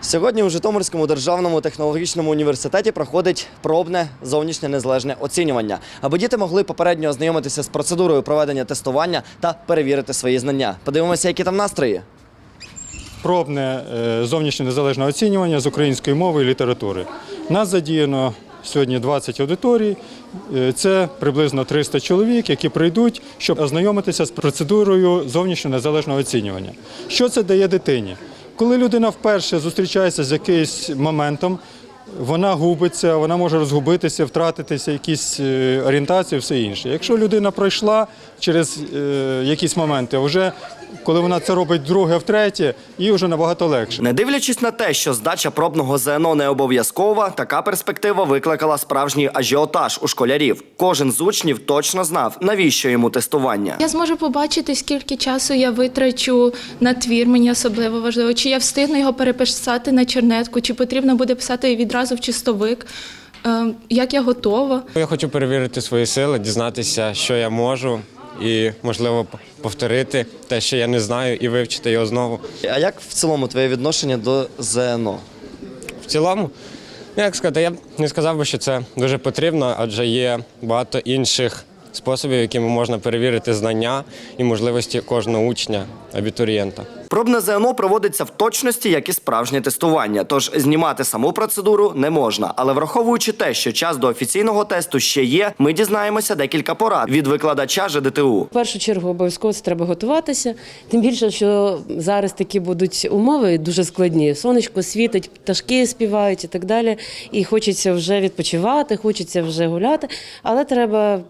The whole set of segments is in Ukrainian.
Сьогодні у Житомирському державному технологічному університеті проходить пробне зовнішнє незалежне оцінювання, аби діти могли попередньо ознайомитися з процедурою проведення тестування та перевірити свої знання. Подивимося, які там настрої. пробне е, зовнішнє незалежне оцінювання з української мови і літератури. Нас задіяно сьогодні 20 аудиторій. Е, Це приблизно 300 чоловік, які прийдуть, щоб ознайомитися з процедурою зовнішнього незалежного оцінювання. Що це дає дитині? Коли людина вперше зустрічається з якимось моментом, вона губиться, вона може розгубитися, втратитися, якісь е, орієнтації, все інше. Якщо людина пройшла через е, якісь моменти, вже коли вона це робить друге, втретє, їй вже набагато легше. Не дивлячись на те, що здача пробного ЗНО не обов'язкова, така перспектива викликала справжній ажіотаж у школярів. Кожен з учнів точно знав, навіщо йому тестування. Я зможу побачити, скільки часу я витрачу на твір, мені особливо важливо, чи я встигну його переписати на чернетку, чи потрібно буде писати відразу в чистовик, е, як я готова. Я хочу перевірити свої сили, дізнатися, що я можу, і можливо повторити те, що я не знаю, і вивчити його знову. А як в цілому твоє відношення до ЗНО? В цілому, ну, як сказати, я б не сказав би, що це дуже потрібно, адже є багато інших способів, якими можна перевірити знання і можливості кожного учня, абітурієнта. Пробне ЗНО проводиться в точності, як і справжнє тестування. Тож знімати саму процедуру не можна. Але враховуючи те, що час до офіційного тесту ще є, ми дізнаємося декілька порад від викладача ЖДТУ. В першу чергу обов'язково треба готуватися. Тим більше, що зараз такі будуть умови дуже складні. Сонечко світить, пташки співають і так далі. І хочеться вже відпочивати, хочеться вже гуляти, але треба.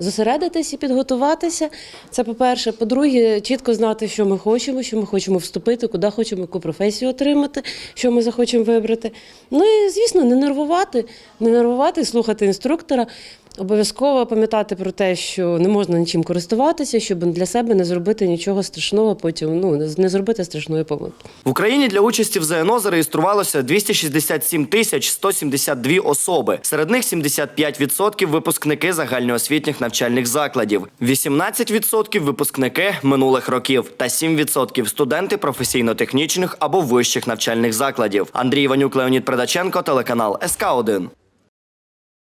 Зосередитись і підготуватися. Це по-перше. По-друге, чітко знати, що ми хочемо, що ми хочемо вступити, куди хочемо, яку професію отримати, що ми захочемо вибрати. Ну і звісно, не нервувати, не нервувати, слухати інструктора. Обов'язково пам'ятати про те, що не можна нічим користуватися, щоб для себе не зробити нічого страшного, потім ну не- зробити страшної помилки. В Україні для участі в ЗНО зареєструвалося 267 тисяч 172 особи. Серед них 75% випускники загальноосвітніх навчальних закладів, 18% випускники минулих років та 7% студенти професійно-технічних або вищих навчальних закладів. Андрій Іванюк, Леонід Предаченко, телеканал СК 1